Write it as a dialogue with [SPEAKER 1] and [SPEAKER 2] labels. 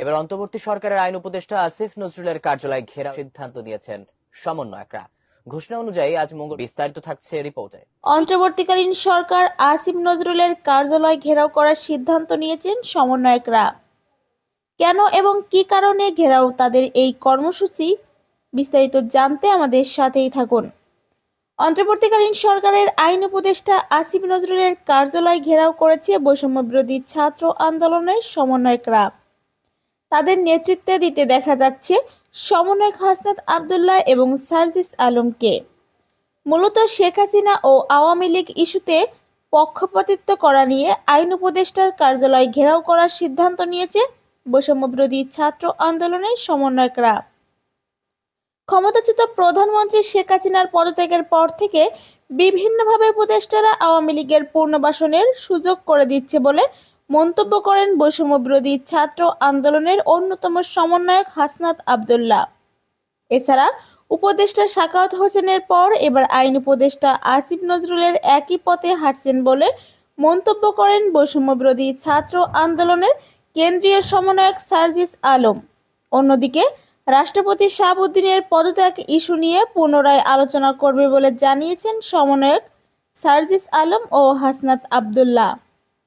[SPEAKER 1] এবার অন্তর্বর্তী সরকারের আইন উপদেষ্টা আসিফ নজরুলের কার্যালয় ঘেরাও সিদ্ধান্ত নিয়েছেন সমন্বয়করা। ঘোষণা অনুযায়ী আজ মঙ্গল বিস্তারিত থাকছে রিপোর্টে।
[SPEAKER 2] অন্তর্বর্তীকালীন সরকার আসিফ নজরুলের কার্যালয় ঘেরাও করার সিদ্ধান্ত নিয়েছেন সমন্বয়করা। কেন এবং কি কারণে ঘেরাও তাদের এই কর্মসূচি, বিস্তারিত জানতে আমাদের সাথেই থাকুন। অন্তর্বর্তীকালীন সরকারের আইন উপদেষ্টা আসিফ নজরুলের কার্যালয় ঘেরাও করেছে বৈষম্য বিরোধী ছাত্র আন্দোলনের সমন্বয়করা। তাদের নেতৃত্বে দিতে দেখা যাচ্ছে সমন্বয়ক হাসনাত আবদুল্লাহ এবং সার্জিস আলমকে। মূলত শেখ হাসিনা ও আওয়ামী লীগ ইস্যুতে পক্ষপাতিত্ব করা নিয়ে আইন উপদেষ্টার কার্যালয় ঘেরাও করার সিদ্ধান্ত নিয়েছে বৈষম্যবিরোধী ছাত্র আন্দোলনের সমন্বয়করা। ক্ষমতাচ্যুত প্রধানমন্ত্রী শেখ হাসিনার পদত্যাগের পর থেকে বিভিন্নভাবে উপদেষ্টারা আওয়ামী লীগের পুনর্বাসনের সুযোগ করে দিচ্ছে বলে মন্তব্য করেন বৈষম্য বিরোধী ছাত্র আন্দোলনের অন্যতম সমন্বয়ক হাসনাত আবদুল্লাহ। এছাড়া উপদেষ্টা সাকাওয়াত হোসেনের পর এবার আইন উপদেষ্টা আসিফ নজরুলের একই পথে হাঁটছেন বলে মন্তব্য করেন বৈষম্য বিরোধী ছাত্র আন্দোলনের কেন্দ্রীয় সমন্বয়ক সার্জিস আলম। অন্যদিকে রাষ্ট্রপতি শাহাবুদ্দিনের পদত্যাগ ইস্যু নিয়ে পুনরায় আলোচনা করবে বলে জানিয়েছেন সমন্বয়ক সার্জিস আলম ও হাসনাত আবদুল্লাহ।